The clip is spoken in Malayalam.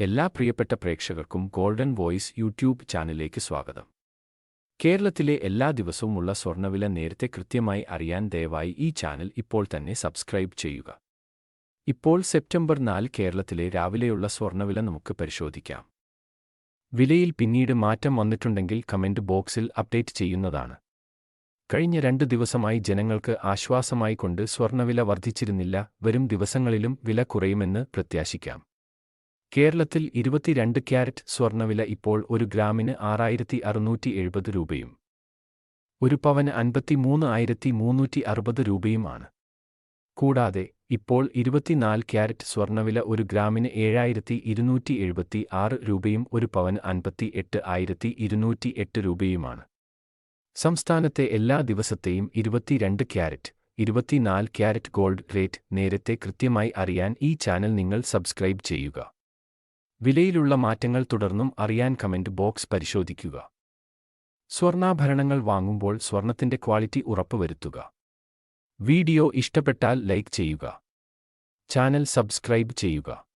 എല്ലാ പ്രിയപ്പെട്ട പ്രേക്ഷകർക്കും ഗോൾഡൻ വോയിസ് യൂട്യൂബ് ചാനലിലേക്ക് സ്വാഗതം. കേരളത്തിലെ എല്ലാ ദിവസവുമുള്ള സ്വർണവില നേരത്തെ കൃത്യമായി അറിയാൻ ദയവായി ഈ ചാനൽ ഇപ്പോൾ തന്നെ സബ്സ്ക്രൈബ് ചെയ്യുക. ഇപ്പോൾ സെപ്റ്റംബർ നാല് കേരളത്തിലെ രാവിലെയുള്ള സ്വർണവില നമുക്ക് പരിശോധിക്കാം. വിലയിൽ പിന്നീട് മാറ്റം വന്നിട്ടുണ്ടെങ്കിൽ കമന്റ് ബോക്സിൽ അപ്ഡേറ്റ് ചെയ്യുന്നതാണ്. കഴിഞ്ഞ രണ്ട് ദിവസമായി ജനങ്ങൾക്ക് ആശ്വാസമായി കൊണ്ട് സ്വർണവില വർദ്ധിച്ചിരുന്നില്ല വരും ദിവസങ്ങളിലും വില കുറയുമെന്ന് പ്രത്യാശിക്കാം. കേരളത്തിൽ ഇരുപത്തിരണ്ട് ക്യാരറ്റ് സ്വർണവില ഇപ്പോൾ ഒരു ഗ്രാമിന് ആറായിരത്തി അറുന്നൂറ്റി എഴുപത് രൂപയും ഒരു പവന് അൻപത്തിമൂന്ന് ആയിരത്തി മുന്നൂറ്റി അറുപത് രൂപയുമാണ്. കൂടാതെ ഇപ്പോൾ ഇരുപത്തിനാല് ക്യാരറ്റ് സ്വർണവില ഒരു ഗ്രാമിന് ഏഴായിരത്തി ഇരുന്നൂറ്റി എഴുപത്തി ആറ് രൂപയും ഒരു പവന് അൻപത്തി എട്ട് ആയിരത്തി ഇരുന്നൂറ്റി എട്ട് രൂപയുമാണ്. സംസ്ഥാനത്തെ എല്ലാ ദിവസത്തെയും ഇരുപത്തിരണ്ട് ക്യാരറ്റ് ഇരുപത്തിനാല് ക്യാരറ്റ് ഗോൾഡ് റേറ്റ് നേരത്തെ കൃത്യമായി അറിയാൻ ഈ ചാനൽ നിങ്ങൾ സബ്സ്ക്രൈബ് ചെയ്യുക. വിലയിലുള്ള മാറ്റങ്ങൾ തുടർന്നും അറിയാൻ കമന്റ് ബോക്സ് പരിശോധിക്കുക. സ്വർണാഭരണങ്ങൾ വാങ്ങുമ്പോൾ സ്വർണത്തിന്റെ ക്വാളിറ്റി ഉറപ്പുവരുത്തുക. വീഡിയോ ഇഷ്ടപ്പെട്ടാൽ ലൈക്ക് ചെയ്യുക. ചാനൽ സബ്സ്ക്രൈബ് ചെയ്യുക.